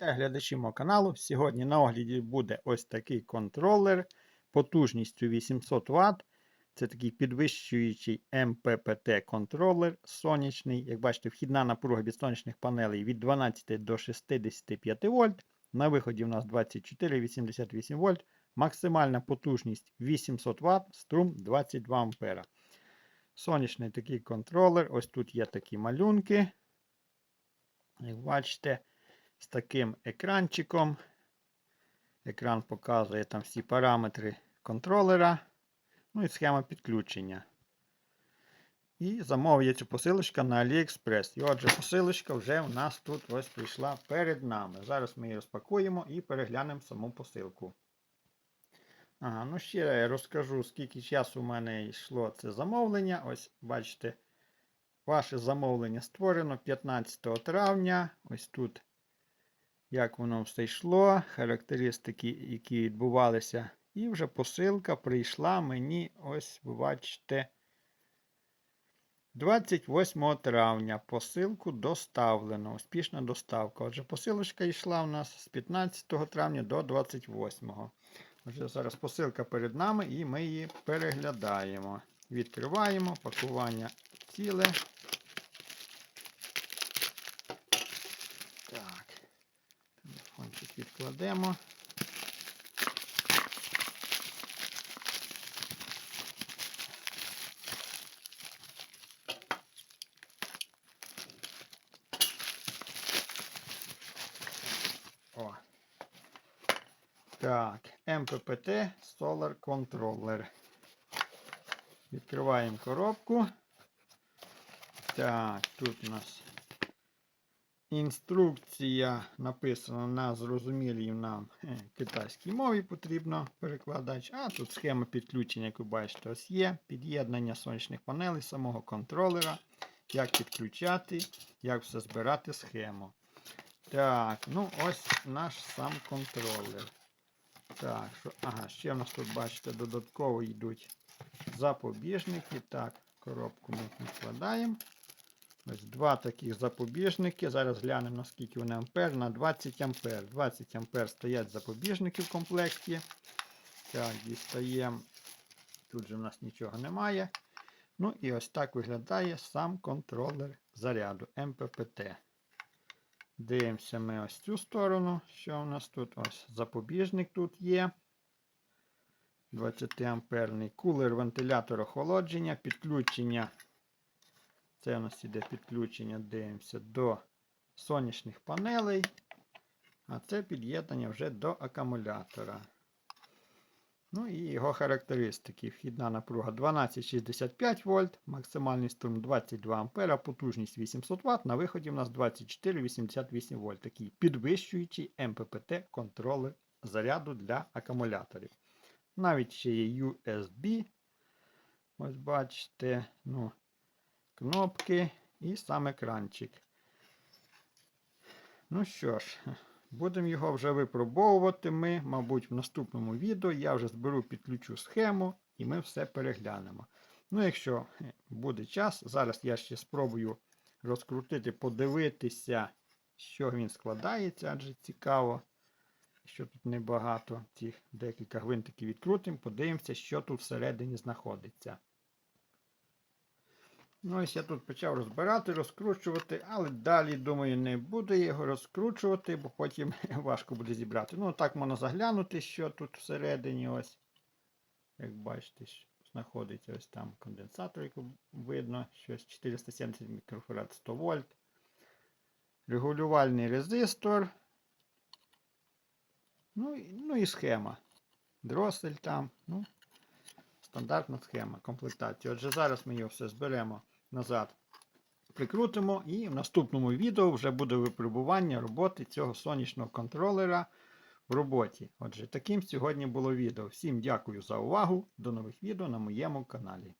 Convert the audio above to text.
Вітаю глядачі мого каналу. Сьогодні на огляді буде ось такий контролер потужністю 800 Вт. Це такий підвищуючий МППТ контролер сонячний. Як бачите, вхідна напруга від сонячних панелей від 12 до 65 вольт. На виході у нас 24-88 вольт. Максимальна потужність 800 Вт, струм 22 А. Сонячний такий контролер. Ось тут є такі малюнки. Як бачите, з таким екранчиком. Екран показує там всі параметри контролера. Ну і схема підключення. І замовив цю посилочку на AliExpress. І отже, посилочка вже у нас тут ось прийшла перед нами. Зараз ми її розпакуємо і переглянемо саму посилку. Ага, ну ще я розкажу, скільки часу у мене йшло це замовлення. Ось, бачите, ваше замовлення створено 15 травня. Ось тут як воно все йшло, характеристики, які відбувалися. І вже посилка прийшла мені, ось, ви бачите, 28 травня. Посилку доставлено. Успішна доставка. Отже, посилочка йшла у нас з 15 травня до 28. Отже, зараз посилка перед нами і ми її переглядаємо. Відкриваємо пакування ціле. Так. Телефончик відкладемо. О. Так, МППТ Solar Controller. Відкриваємо коробку. Так, тут у нас Інструкція написана на зрозумілій нам е, китайській мові потрібно перекладач. А тут схема підключення, як ви бачите, ось є. Під'єднання сонячних панелей, самого контролера. Як підключати, як все збирати схему. Так, ну ось наш сам контролер. Так, що, ага, ще в нас тут, бачите, додатково йдуть запобіжники. Так, коробку ми відкладаємо. Ось два таких запобіжники. Зараз глянемо, наскільки вони ампер. На 20 ампер. 20 ампер стоять запобіжники в комплекті. Так, дістаємо. Тут же в нас нічого немає. Ну і ось так виглядає сам контролер заряду МППТ. Дивимося ми ось цю сторону. Що у нас тут? Ось запобіжник тут є. 20 амперний кулер вентилятор охолодження, підключення. Це у нас іде підключення, дивимося, до сонячних панелей. А це під'єднання вже до акумулятора. Ну і його характеристики. Вхідна напруга 1265 вольт, максимальний струм 22 А, потужність 800 Вт. На виході у нас 24,88 вольт. Такий підвищуючий МППТ контролер заряду для акумуляторів. Навіть ще є USB. Ось бачите. ну, кнопки і сам екранчик. Ну що ж, будемо його вже випробовувати ми, мабуть, в наступному відео я вже зберу підключу схему і ми все переглянемо. Ну, якщо буде час, зараз я ще спробую розкрутити, подивитися, що він складається, адже цікаво. Що тут небагато, цих декілька гвинтиків відкрутимо, подивимося, що тут всередині знаходиться. Ну, ось я тут почав розбирати, розкручувати, але далі, думаю, не буду його розкручувати, бо потім важко буде зібрати. Ну, так можна заглянути, що тут всередині ось. Як бачите, знаходиться ось там конденсатор, як видно, щось 470 мікрофарад 100 вольт. Регулювальний резистор. Ну, ну і схема. Дросель там. ну, Стандартна схема комплектації. Отже, зараз ми його все зберемо назад, прикрутимо, і в наступному відео вже буде випробування роботи цього сонячного контролера в роботі. Отже, таким сьогодні було відео. Всім дякую за увагу. До нових відео на моєму каналі.